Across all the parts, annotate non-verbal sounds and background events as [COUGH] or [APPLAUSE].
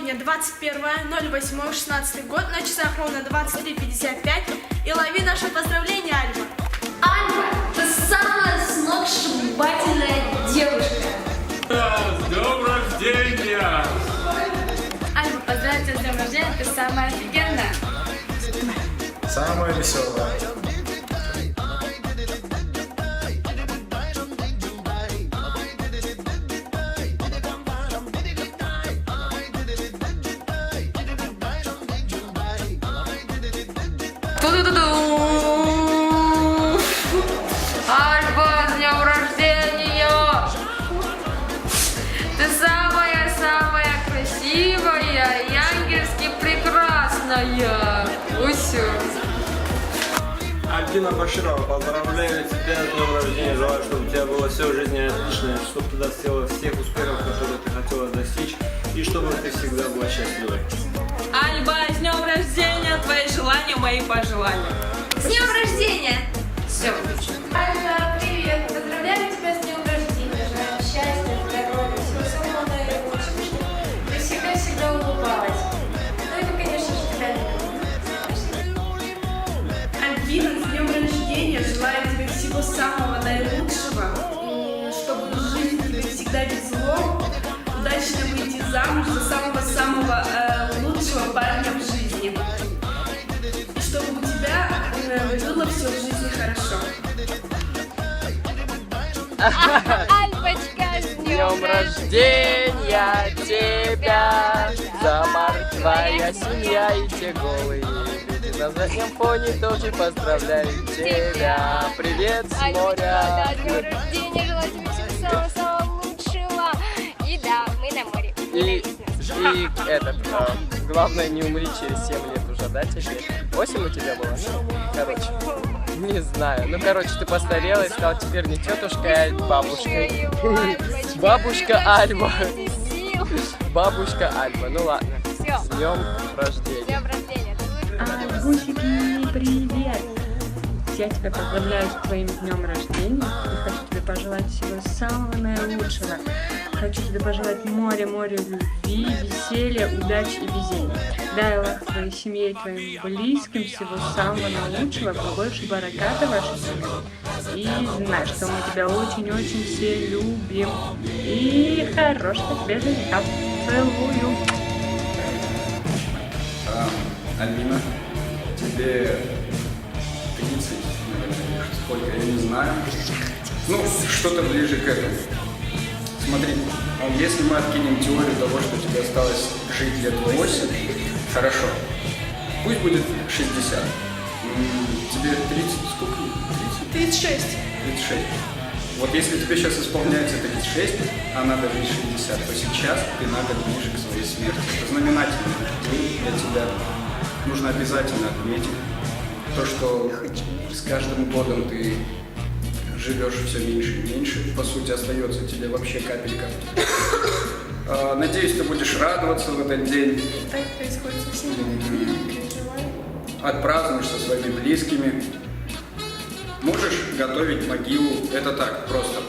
сегодня 21.08.16 год, на часах ровно 23.55. И лови наше поздравление, Альма. Альма, ты самая сногсшибательная девушка. С днем рождения! Альма, поздравляю тебя с днем рождения, ты самая офигенная. Самое веселое. Альба, с днем рождения! Ты самая-самая красивая и ангельски прекрасная. Усю. Альбина Баширова, поздравляю тебя с днем рождения. Желаю, чтобы у тебя было все в жизни отлично, чтобы ты достигла всех успехов, которые ты хотела достичь, и чтобы ты всегда была счастливой. Желания, мои пожелания. С днем рождения! Все, выключи. Альбочка, с днем рождения тебя! За март твоя семья и те голые на заднем фоне тоже поздравляю тебя! Привет с моря! днем рождения, желаю тебе всего самого-самого лучшего. И да, мы на море. И, и этот, а, главное не умри через 7 лет уже, да, тебе? 8 у тебя было? Ну, короче, не знаю. Ну, короче, ты постарела и стал теперь не тетушкой, а бабушкой. Бабушка [LAUGHS] Альма. [LAUGHS] Бабушка Альма. Ну ладно. Все, С днем с рождения. днем рождения. Гусики, привет! Я тебя поздравляю с твоим днем рождения и хочу тебе пожелать всего самого наилучшего. Хочу тебе пожелать море, море любви, веселья, удачи и везения. Дай Аллах твоей семье и твоим близким всего самого наилучшего, побольше бараката вашей семье. И знай, что мы тебя очень-очень все любим. И хорошего тебе жениха. Целую. А, Альбина, тебе 30, наверное, сколько, я не знаю. Ну, что-то ближе к этому. Смотри, а если мы откинем теорию того, что тебе осталось жить лет 8, хорошо, пусть будет 60. М, Тебе 30, сколько? 30? 36. 36. Вот если тебе сейчас исполняется 36, а надо жить 60, то сейчас ты на год ближе к своей смерти. Это знаменательный день для тебя. Нужно обязательно отметить то, что с каждым годом ты живешь все меньше и меньше. По сути, остается тебе вообще капелька. А, Надеюсь, ты будешь радоваться в этот день, Так происходит со всеми людьми, не переживай. отпразднуешь со своими близкими. Можешь готовить могилу, это так, просто.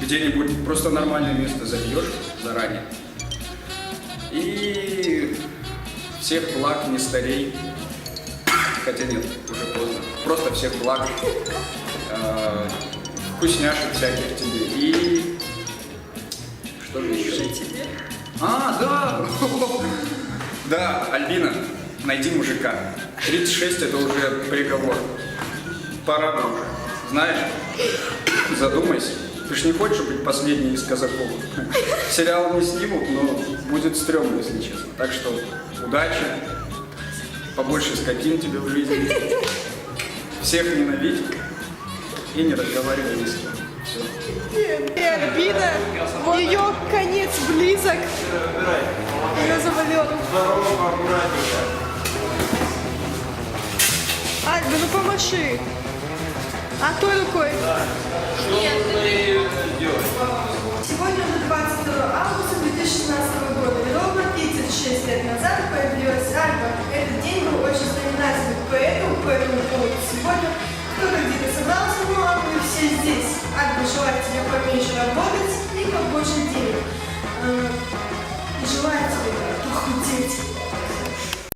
Где-нибудь просто нормальное место забьешь заранее. И всех благ не старей. Хотя нет, уже поздно. Просто всех благ. э, Вкусняшек всяких тебе. И что же еще? А, да! [LAUGHS] Да, Альбина, найди мужика. 36 это уже приговор. Пора бы уже. Знаешь, задумайся. Ты ж не хочешь быть последней из казаков. [LAUGHS] Сериал не снимут, но будет стрёмно, если честно. Так что удачи, побольше скотин тебе в жизни. [LAUGHS] Всех ненавидь и не разговаривай ни с кем. Э, И обида. Ее конец близок. Ее завалил. Здорово, аккуратненько. Альба, ну помаши. А той рукой. Что мы? Сегодня уже 22